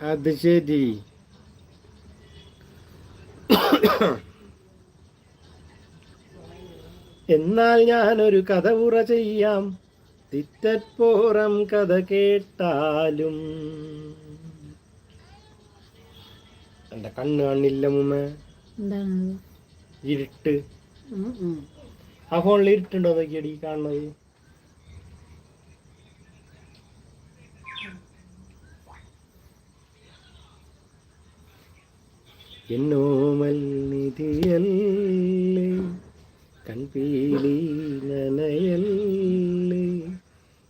അത് ശരി എന്നാൽ ഞാനൊരു കഥ ഉറ ചെയ്യാം. തിറ്റപ്പോറം കഥ കേട്ടാലും. എന്റെ കണ്ണ് കാണില്ല മുമ്മ ഇരുട്ട്. ആ ഫോണിൽ ഇരുട്ടുണ്ടോ നോക്കിയടി കാണുന്നത്? എന്നോമൽ നിധിയല്ലേ കൺപീലി നനയല്ലേ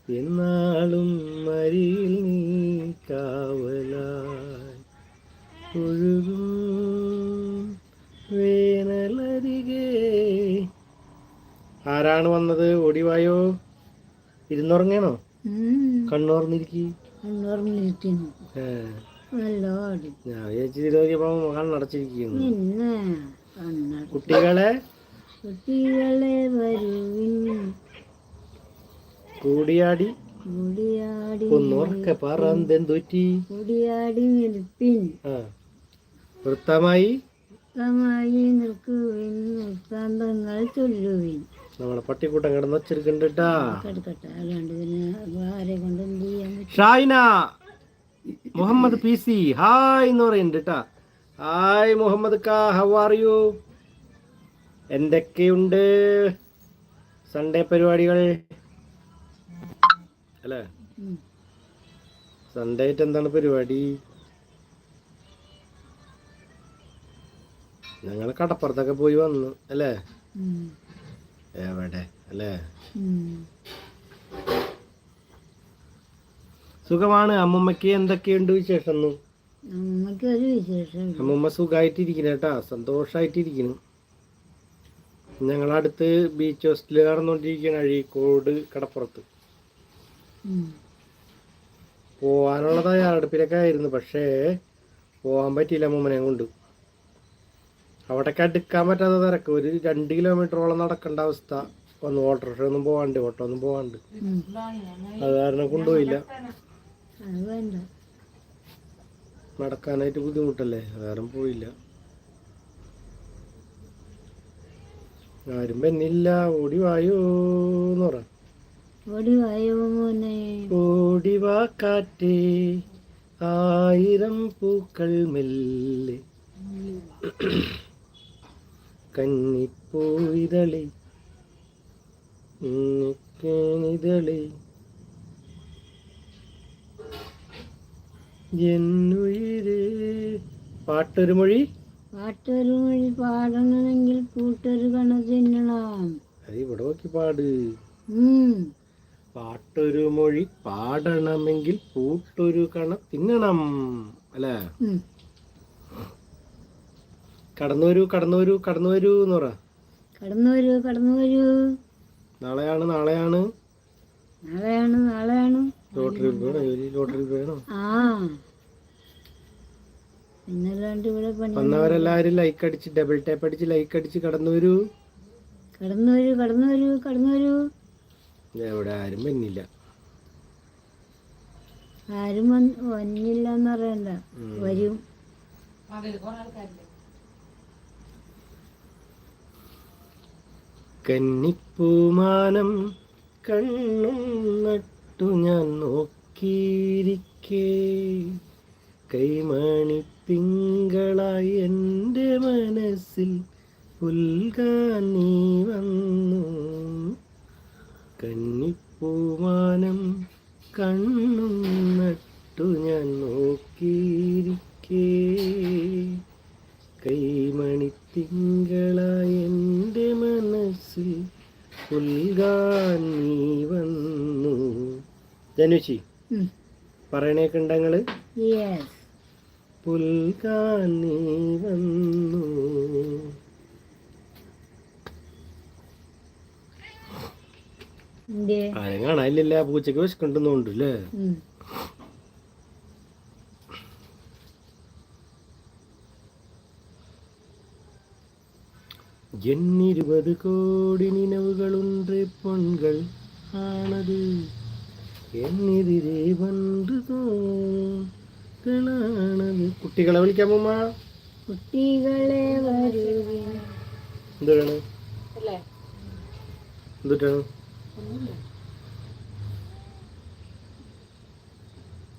എന്നാളും മരിയിൽ നീ കാവലായി. ഒഴുകും വേനലരികെ. ആരാണ് വന്നത്? ഓടിവായോ? ഇരുന്നുറങ്ങണോ. കണ്ണുറന്നിരിക്കി. കണ്ണുറങ്ങിയിരിക്കുന്നു നല്ല വിചാരിച്ചു നോക്കിയപ്പോ കണ്ണടച്ചിരിക്കുന്നു കുട്ടികളെ? കുട്ടികളെ വരുവിൻ. കൂടിയാടി. മുടിയാടി ഒന്നുറക്കെ പറന്തെന്തുറ്റി കൂടിയാടി നിൽപ്പിൻ. വൃത്തമായി. വൃത്തമായി നിൽക്കുവിൻ. വൃത്താന്തങ്ങൾ ചൊല്ലുവിൻ. നമ്മളെ പട്ടിക്കൂട്ടം കിടന്നു വച്ചിരിക്കണ്ടാ കിടക്കട്ടെ. അല്ലാണ്ട് പിന്നെ ആരെ കൊണ്ട് എന്ത് ചെയ്യാൻ പറ്റും? Shaina Muhammad P C hi എന്ന് പറയുന്നുണ്ട് കേട്ടാ ഹായ് മുഹമ്മദ് കാ ഹൗ ആർ യു എന്തൊക്കെയുണ്ട്? സൺഡേ പരിപാടികൾ? അല്ലേ. സൺഡേ ആയിട്ട് എന്താണ് പരിപാടി? ഞങ്ങൾ കടപ്പുറത്തൊക്കെ പോയി വന്നു അല്ലേ. എവിടെ? അല്ലേ. സുഖമാണ്? അമ്മമ്മയ്ക്ക് എന്തൊക്കെയുണ്ട് വിശേഷം നമുക്കൊരു വിശേഷം അമ്മമ്മ സുഖമായിട്ടിരിക്കുന്നു കേട്ടാ. സന്തോഷമായിട്ടിരിക്കുന്നു ഞങ്ങളടുത്ത് ബീച്ച് ഹോസ്റ്റലിൽ നടന്നുകൊണ്ടിരിക്കുകയാണ് അഴീക്കോട് കടപ്പുറത്ത്. പോവാനുള്ള തയ്യാറെടുപ്പിലൊക്കെ ആയിരുന്നു. പക്ഷേ പോകാൻ പറ്റിയില്ല അമ്മമ്മനെ കൊണ്ട് അവിടേക്ക് അടുക്കാൻ പറ്റാത്ത തിരക്ക്. ഒരു രണ്ട് കിലോമീറ്ററോളം നടക്കേണ്ട അവസ്ഥ. ഒന്ന് ഓട്ടോറിക്ഷ ഒന്നും പോവാണ്ട് ഓട്ടോ ഒന്നും പോവാണ്ട്. അത് കാരണം കൊണ്ടുപോയില്ല. അത് വേണ്ട. നടക്കാനായിട്ട് ബുദ്ധിമുട്ടല്ലേ? അത് പോയില്ല. ആരും പെന്നില്ല ഓടി വായോന്ന് പറ. ഓടി വായോ മോനെ. ഓടി വാ കാറ്റേ. ആയിരം പൂക്കൾ മെല്ലെ. കന്നിപ്പോയിതളി ഇതളി. എന്നുയിരേ. പാട്ടൊരു മൊഴി? പാട്ടൊരു മൊഴി പാടണമെങ്കിൽ കൂട്ടൊരു കണ തിന്നണം അത് ഇവിടെ നോക്കി പാട്. പാട്ടൊരു മൊഴി പാടണമെങ്കിൽ പൂട്ടൊരു കണ തിന്നണം അല്ലേ? ഉം. കടന്നു വരൂ കടന്നു വരൂ കടന്നു വരൂ എന്ന് പറ. കടന്നു വരൂ കടന്നു വരൂ നാളെയാണ് നാളെയാണ്. നാളെയാണ് നാളെയാണ്. ലോട്ടറി ലോട്ടറി വേണോ ആ. ഇവിടെ പണി ലൈക്ക് അടിച്ച് ഡബിൾ ടാപ്പ് അടിച്ച് ലൈക്ക് അടിച്ച് കടന്നു വരൂ. കടന്നു വരൂ കടന്നു വരൂ കടന്നു വരൂ. എവിടെ ആരും വന്നില്ല. ആരും വന്ന് വന്നില്ല എന്ന് പറയണ്ട. വരും. കന്നിപ്പൂമാനം കണ്ണും നട്ടു ഞാൻ നോക്കിയിരിക്കേ. കൈമണി തിങ്കളായി എന്റെ മനസ്സിൽ പുൽകാൻ നീ വന്നു. കന്നിപ്പൂമാനം കണ്ണും നട്ടു ഞാൻ നോക്കിയിരിക്കേ. കൈമണി തിങ്കളായി എന്റെ മനസ്സിൽ പുൽകാൻ നീ വന്നു. ധനുഷി. പറയണേക്ക് ഉണ്ടങ്ങൾ പുൽകാൻ നീ വന്നു. ആരും കാണാനില്ല പൂച്ചക്ക് വിശക്കുണ്ടെന്നുണ്ട് എണ്ണിരുപത് കോടി നിലവുകളുണ്ട് പൊൺകൾ ആണത്. എന്നെതിരെ വന്നു നിൽക്കണത് കുട്ടികളെ വിളിക്കാൻ പോമ്മ കുട്ടികളെ എന്താണ് എന്തുട്ടാണ് എന്തിട്ടാണ്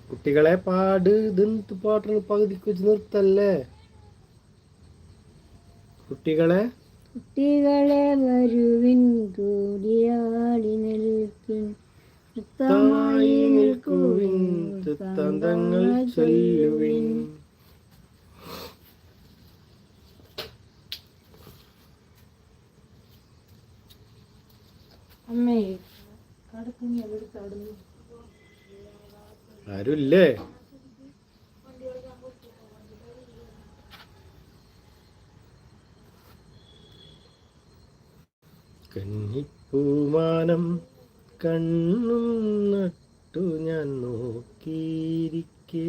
കുട്ടികളെ പാട് ഇതെന്ത് പാട്ടാണ് പകുതിക്ക് വെച്ച് നിർത്തല്ലേ? കുട്ടികളെ കുട്ടികളെ വരുവിൻ കൂടിയാടി നിൽക്കിൻ. നൃത്തമായി നിൽക്കുവിൻ തന്തങ്ങൾ ചൊല്ലുവിൻ. ആരുല്ലേ? കന്നിപ്പൂമാനം കണ്ണും നട്ടു ഞാൻ നോക്കിയിരിക്കേ.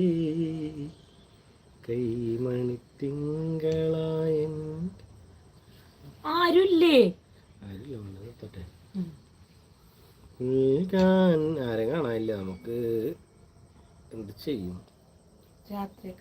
കൈമണി തിങ്കളായ ആരുല്ലേ? ആരില്ല തൊട്ടെ ആരും കാണാനില്ല നമുക്ക് എന്ത് ചെയ്യും? രാത്രിയൊക്കെ